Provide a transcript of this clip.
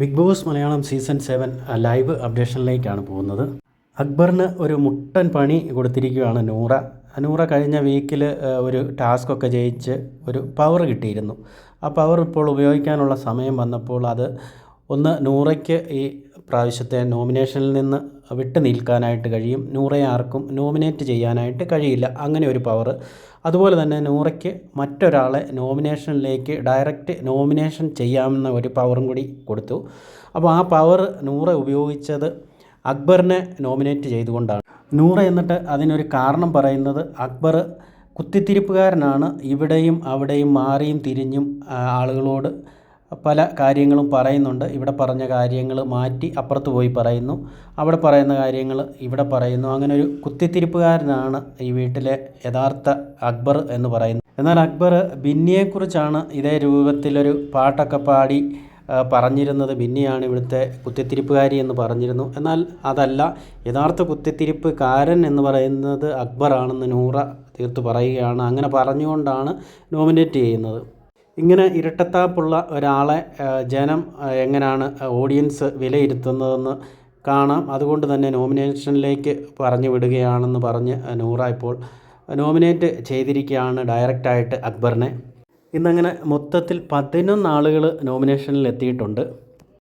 Big boss Malayalam season seven live അപ്ഡേഷനിലേക്കാണ് പോകുന്നത്. അക്ബറിന് ഒരു മുട്ടൻ പണി കൊടുത്തിരിക്കുകയാണ് നൂറ. നൂറ കഴിഞ്ഞ വീക്കിൽ ഒരു ടാസ്ക് ഒക്കെ ജയിച്ച് ഒരു പവർ കിട്ടിയിരുന്നു. ആ പവർ ഇപ്പോൾ ഉപയോഗിക്കാനുള്ള സമയം വന്നപ്പോൾ അത് ഒന്ന് നൂറയ്ക്ക് ഈ പ്രാവശ്യത്തെ നോമിനേഷനിൽ നിന്ന് വിട്ടു നിൽക്കാനായിട്ട് കഴിയും. നൂറയെ ആർക്കും നോമിനേറ്റ് ചെയ്യാനായിട്ട് കഴിയില്ല. അങ്ങനെ ഒരു പവർ അതുപോലെ തന്നെ നൂറയ്ക്ക് മറ്റൊരാളെ നോമിനേഷനിലേക്ക് ഡയറക്റ്റ് നോമിനേഷൻ ചെയ്യാമെന്ന ഒരു പവറും കൂടി കൊടുത്തു. അപ്പോൾ ആ പവർ നൂറ ഉപയോഗിച്ചത് അക്ബറിനെ നോമിനേറ്റ് ചെയ്തുകൊണ്ടാണ്. നൂറ എന്നിട്ട് അതിനൊരു കാരണം പറയുന്നത് അക്ബർ കുത്തിത്തിരിപ്പുകാരനാണ്. ഇവിടെയും അവിടെയും മാറിയും തിരിഞ്ഞും ആളുകളോട് പല കാര്യങ്ങളും പറയുന്നുണ്ട്. ഇവിടെ പറഞ്ഞ കാര്യങ്ങൾ മാറ്റി അപ്പുറത്ത് പോയി പറയുന്നു. അവിടെ പറയുന്ന കാര്യങ്ങൾ ഇവിടെ പറയുന്നു. അങ്ങനെ ഒരു കുത്തിത്തിരിപ്പുകാരനാണ് ഈ വീട്ടിലെ യഥാർത്ഥ അക്ബർ എന്ന് പറയുന്നത്. എന്നാൽ അക്ബർ ബിന്നിയെക്കുറിച്ചാണ് ഇതേ രൂപത്തിലൊരു പാട്ടൊക്കെ പാടി പറഞ്ഞിരുന്നത്. ബിന്നിയാണ് ഇവിടുത്തെ കുത്തിത്തിരിപ്പുകാരി എന്ന് പറഞ്ഞിരുന്നു. എന്നാൽ അതല്ല യഥാർത്ഥ കുത്തിത്തിരിപ്പുകാരൻ എന്ന് പറയുന്നത് അക്ബറാണെന്ന് നൂറ തീർത്ത് പറയുകയാണ്. അങ്ങനെ പറഞ്ഞുകൊണ്ടാണ് നോമിനേറ്റ് ചെയ്യുന്നത്. ഇങ്ങനെ ഇരട്ടത്താപ്പുള്ള ഒരാളെ ജനം എങ്ങനെയാണ് ഓഡിയൻസ് വിലയിരുത്തുന്നതെന്ന് കാണാം. അതുകൊണ്ട് തന്നെ നോമിനേഷനിലേക്ക് പറഞ്ഞു വിടുകയാണെന്ന് പറഞ്ഞ് നൂറ ഇപ്പോൾ നോമിനേറ്റ് ചെയ്തിരിക്കുകയാണ് ഡയറക്റ്റായിട്ട് അക്ബറിനെ. ഇന്നങ്ങനെ മൊത്തത്തിൽ പതിനൊന്ന് ആളുകൾ നോമിനേഷനിൽ എത്തിയിട്ടുണ്ട്